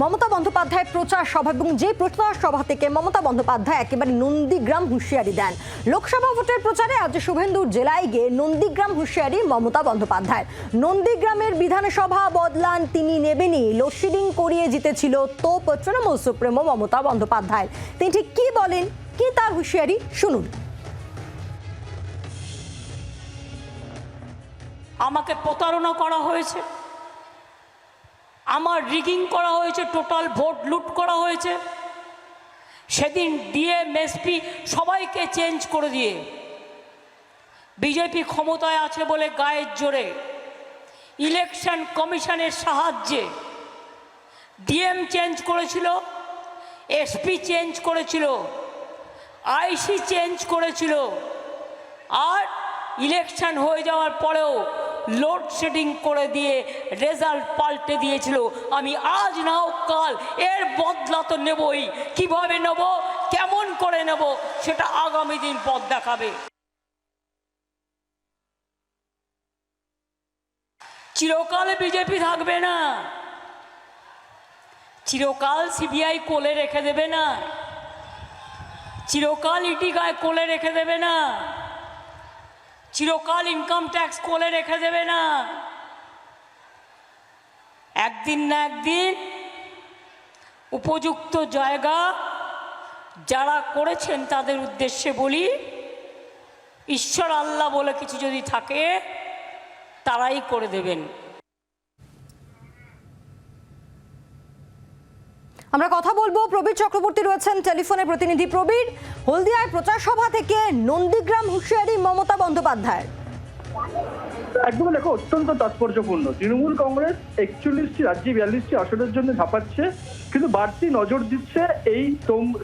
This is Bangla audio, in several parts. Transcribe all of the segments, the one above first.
মমতা বন্দ্যোপাধ্যায় প্রচার সভা এবং যে প্রচার সভা থেকে মমতা বন্দ্যোপাধ্যায় একেবারে নন্দীগ্রাম হুঁশিয়ারি দেন। লোকসভা ভোটের প্রচারে আজ শুভেন্দুর জেলায় গিয়ে নন্দীগ্রাম হুঁশিয়ারি মমতা বন্দ্যোপাধ্যায়। নন্দীগ্রামের বিধানসভা বদলান, তিনি নেবেনই। লোডশেডিং করিয়ে জিতেছিল তো তৃণমূল সুপ্রিমো মমতা বন্দ্যোপাধ্যায়। তিনি ঠিক কি বলেন? কি তার হুঁশিয়ারি? শুনুন। আমাকে প্রতারণা করা হয়েছে। আমার রিগিং করা হয়েছে টোটাল ভোট লুট করা হয়েছে। সেদিন ডিএম এসপি সবাইকে চেঞ্জ করে দিয়ে বিজেপি ক্ষমতায় আছে বলে গায়ের জোরে ইলেকশন কমিশনের সাহায্যে ডিএম চেঞ্জ করেছিল এসপি চেঞ্জ করেছিল আইসি চেঞ্জ করেছিল। আর ইলেকশন হয়ে যাওয়ার পরেও লোডশেডিং করে দিয়ে রেজাল্ট পাল্টে দিয়েছিল। আমি আজ নাও কাল এর বদলা তো নেবই। কীভাবে নেব? কেমন করে নেব? সেটা আগামী দিন পথ দেখাবে। চিরকাল বিজেপি থাকবে না। চিরকাল সিবিআই কোলে রেখে দেবে না। চিরকাল ইটি গায়ে কোলে রেখে দেবে না। চিরকাল ইনকাম ট্যাক্স কোলে রেখে দেবে না। একদিন না একদিন উপযুক্ত জায়গা যারা করেছেন তাদের উদ্দেশ্যে বলি, ঈশ্বর আল্লাহ বলে কিছু যদি থাকে, তারাই করে দেবেন। আমরা কথা বলব, প্রবীর চক্রবর্তী রয়েছেন টেলিফোনে প্রতিনিধি প্রবীর। হলদিয়ায় প্রচার সভা থেকে নন্দীগ্রাম হুঁশিয়ারি মমতা বন্দ্যোপাধ্যায়। একদম দেখো, অত্যন্ত তাৎপর্যপূর্ণ। তৃণমূল কংগ্রেস একচল্লিশটি রাজ্যে বিয়াল্লিশটি আসনের জন্য ঝাঁপাচ্ছে, কিন্তু বাড়তি নজর দিচ্ছে এই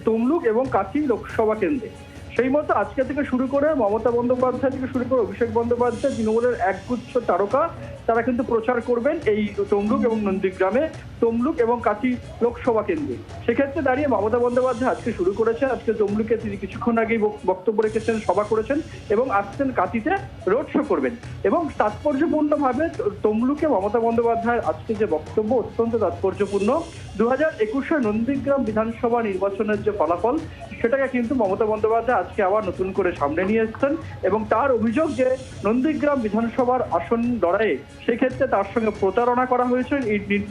তমলুক এবং কাঁথি লোকসভা কেন্দ্রে। সেই মতো আজকে থেকে শুরু করে মমতা বন্দ্যোপাধ্যায় থেকে শুরু করে অভিষেক বন্দ্যোপাধ্যায়, তৃণমূলের একগুচ্ছ তারকা, তারা কিন্তু প্রচার করবেন এই তমলুক এবং নন্দীগ্রামে, তমলুক এবং কাঁথি লোকসভা কেন্দ্রে। সেক্ষেত্রে দাঁড়িয়ে মমতা বন্দ্যোপাধ্যায় আজকে শুরু করেছেন, আজকে তমলুকে তিনি কিছুক্ষণ আগেই বক- বক্তব্য রেখেছেন, সভা করেছেন এবং আসছেন কাঁথিতে রোড শো করবেন। এবং তাৎপর্যপূর্ণভাবে তমলুকে মমতা বন্দ্যোপাধ্যায়ের আজকে যে বক্তব্য অত্যন্ত তাৎপর্যপূর্ণ দু হাজার একুশে নন্দীগ্রাম বিধানসভা নির্বাচনের যে ফলাফল, সেটাকে কিন্তু মমতা বন্দ্যোপাধ্যায় আজকে আবার নতুন করে সামনে নিয়ে এসেছেন এবং তার অভিযোগ যে নন্দীগ্রাম বিধানসভার আসন লড়াইয়ে সেক্ষেত্রে তার সঙ্গে প্রতারণা করা হয়েছে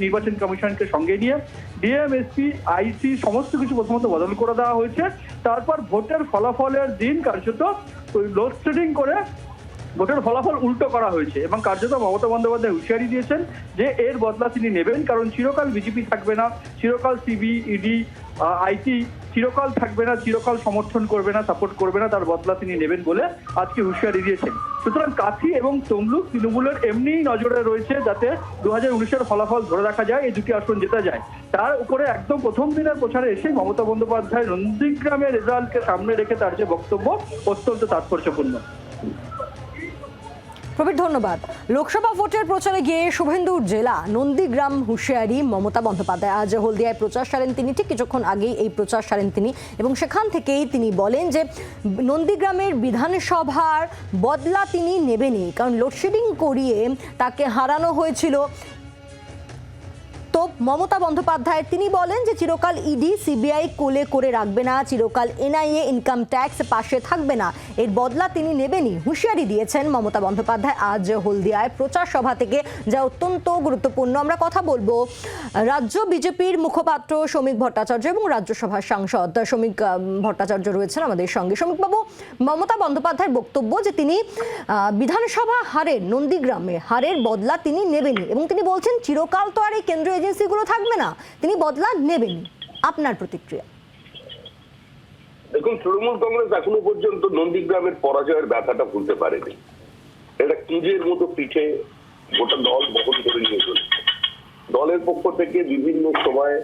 নির্বাচন কমিশনকে সঙ্গে নিয়ে। ডিএমএসপি, আইসি সমস্ত কিছু প্রথমত বদল করে দেওয়া হয়েছে। তারপর ভোটের ফলাফলের দিন কার্যত লোডশেডিং করে ভোটের ফলাফল উল্টো করা হয়েছে এবং কার্যত মমতা বন্দ্যোপাধ্যায় হুঁশিয়ারি দিয়েছেন যে এর বদলা তিনি নেবেন, কারণ চিরকাল বিজেপি থাকবে না। চিরকাল সিবি, ইডি আইটি চিরকাল থাকবে না, চিরকাল সমর্থন করবে না সাপোর্ট করবে না, তার বদলা তিনি নেবেন বলে আজকে হুঁশিয়ারি দিয়েছেন। সুতরাং কাথি এবং তমলুক তৃণমূলের এমনিই নজরে রয়েছে যাতে দু হাজার উনিশের ফলাফল ধরে রাখা যায়, এই দুটি আসন জেতা যায়। তার উপরে একদম প্রথম দিনের প্রচারে এসে মমতা বন্দ্যোপাধ্যায় নন্দীগ্রামের রেজাল্টকে সামনে রেখে তার যে বক্তব্য, অত্যন্ত তাৎপর্যপূর্ণ। প্রবীর ধন্যবাদ। লোকসভা ভোটের প্রচারে গিয়ে শুভেন্দুর জেলা, নন্দীগ্রাম হুঁশিয়ারি মমতা বন্দ্যোপাধ্যায়। আজ হলদিয়ায় প্রচার সারেন তিনি, ঠিক কিছুক্ষণ আগেই এই প্রচার সারেন তিনি এবং সেখান থেকেই তিনি বলেন যে, নন্দীগ্রামের বিধানসভার বদলা তিনি নেবেনি কারণ লোডশেডিং করিয়ে তাকে হারানো হয়েছিল। তো মমতা বন্দ্যোপাধ্যায়, তিনি বলেন যে চিরকাল ইডি, সিবিআই কোলে করে রাখবে না, চিরকাল এনআইএ ইনকাম ট্যাক্স পাশে থাকবে না। এর বদলা তিনি নেবেনই, হুঁশিয়ারি দিয়েছেন মমতা বন্দ্যোপাধ্যায় আজ হলদিয়ায় প্রচার সভা থেকে, যা অত্যন্ত গুরুত্বপূর্ণ। আমরা কথা বলব, রাজ্য বিজেপির মুখপাত্র শ্রমিক ভট্টাচার্য এবং রাজ্যসভার সাংসদ শ্রমিক ভট্টাচার্য রয়েছেন আমাদের সঙ্গে। শ্রমিকবাবু, মমতা বন্দ্যোপাধ্যায়ের বক্তব্য যে তিনি বিধানসভা হারের, নন্দীগ্রামে হারের বদলা তিনি নেবেনই এবং তিনি বলছেন, চিরকাল তো আর এই কেন্দ্রীয় এজেন্সিগুলো থাকবে না, তিনি বদলা নেবেনই আপনার প্রতিক্রিয়া। দেখুন, তৃণমূল কংগ্রেস এখনও পর্যন্ত নন্দীগ্রামের পরাজয়ের ব্যথাটা ভুলতে পারেনি। এটা কুঁজের মতো পিঠে গোটা দল বহন করে নিয়ে চলছে। দলের পক্ষ থেকে বিভিন্ন সময়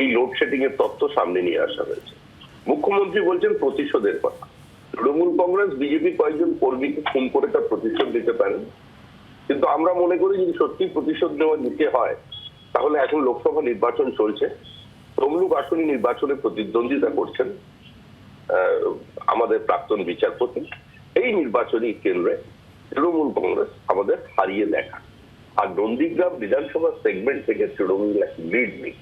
এই লোডশেডিং এর তথ্য সামনে নিয়ে আসা হয়েছে। মুখ্যমন্ত্রী বলছেন প্রতিশোধের কথা। তৃণমূল কংগ্রেস, বিজেপি কয়েকজন কর্মীকে খুন করে তার প্রতিশোধ দিতে পারেন। কিন্তু আমরা মনে করি যদি সত্যি প্রতিশোধ নেওয়া নিতে হয় তাহলে এখন লোকসভা নির্বাচন চলছে। তমলুক আসনী নির্বাচনে প্রতিদ্বন্দ্বিতা করছেন আমাদের প্রাক্তন বিচারপতি। এই নির্বাচনী কেন্দ্রে তৃণমূল কংগ্রেস আমাদের হারিয়ে দেখা আর নন্দীগ্রাম বিধানসভা সেগমেন্ট থেকে তৃণমূল এক লিড নেই।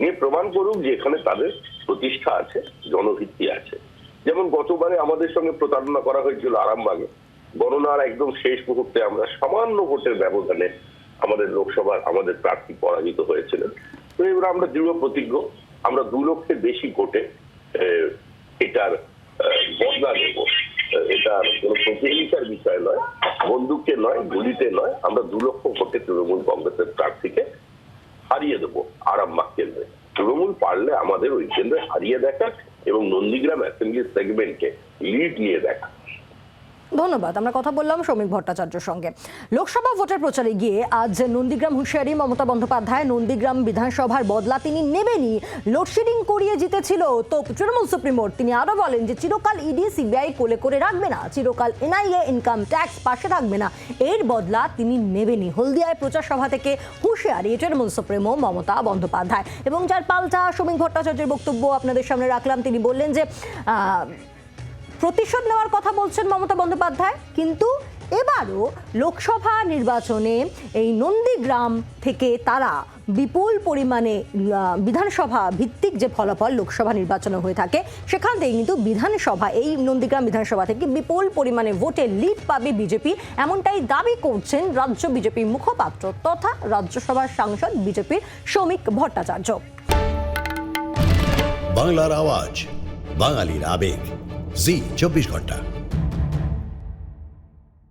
নিয়ে প্রমাণ করুক যে এখানে তাদের প্রতিষ্ঠা আছে জনভিত্তি আছে। যেমন গতবারে আমাদের সঙ্গে প্রতারণা করা হয়েছিল আরামবাগে। গণনার একদম শেষ মুহূর্তে আমরা সামান্য ভোটের ব্যবধানে আমাদের লোকসভার আমাদের প্রার্থী পরাজিত হয়েছিলেন। তো এবার আমরা দৃঢ় প্রতিজ্ঞ, আমরা দু লক্ষের বেশি ভোটে এটার বদলা নেব। এটা কোনো প্রতিহিংসার বিষয় নয় বন্দুকে নয়, গুলিতে নয়, আমরা দু লক্ষ ভোটে তৃণমূল কংগ্রেসের প্রার্থীকে হারিয়ে দেবো আরামবাগ কেন্দ্রে। তৃণমূল পারলে আমাদের ওই কেন্দ্রে হারিয়ে দেখা এবং নন্দীগ্রাম অ্যাসেম্বলি সেগমেন্টে লিড নিয়ে দেখা। ধন্যবাদ। আমরা কথা বললাম শ্রমিক ভট্টাচার্যের সঙ্গে। লোকসভা ভোটের প্রচারে গিয়ে আজ নন্দীগ্রাম হুঁশিয়ারি, মমতা বন্দ্যোপাধ্যায়, নন্দীগ্রাম বিধানসভার বদলা তিনি নেবেনই। লোডশেডিং করিয়ে জিতেছিল তো তৃণমূল সুপ্রিমোর তিনি আরও বলেন যে, চিরকাল ইডি, সিবিআই কোলে করে রাখবে না। চিরকাল এনআইএ, ইনকাম ট্যাক্স পাশে থাকবে না। এর বদলা তিনি নেবেনি হলদিয়ায় প্রচার সভা থেকে হুঁশিয়ারি তৃণমূল সুপ্রিমো মমতা বন্দ্যোপাধ্যায়। এবং যার পাল্টা শ্রমিক ভট্টাচার্যের বক্তব্য আপনাদের সামনে রাখলাম, তিনি বললেন যে প্রতিশোধ নেওয়ার কথা বলছেন মমতা বন্দ্যোপাধ্যায়। কিন্তু এবারও লোকসভা নির্বাচনে এই নন্দীগ্রাম থেকে তারা বিপুল পরিমাণে বিধানসভা ভিত্তিক যে ফলাফল লোকসভা নির্বাচনে হয়ে থাকে, সেখান থেকে কিন্তু বিধানসভা, এই নন্দীগ্রাম বিধানসভা থেকে বিপুল পরিমাণে ভোটে লিড পাবে বিজেপি। এমনটাই দাবি করছেন রাজ্য বিজেপির মুখপাত্র তথা রাজ্যসভার সাংসদ বিজেপির শ্রমিক ভট্টাচার্য। বাংলার আওয়াজ, বাঙালির আবেগ। জি চব্বিশ ঘণ্টা।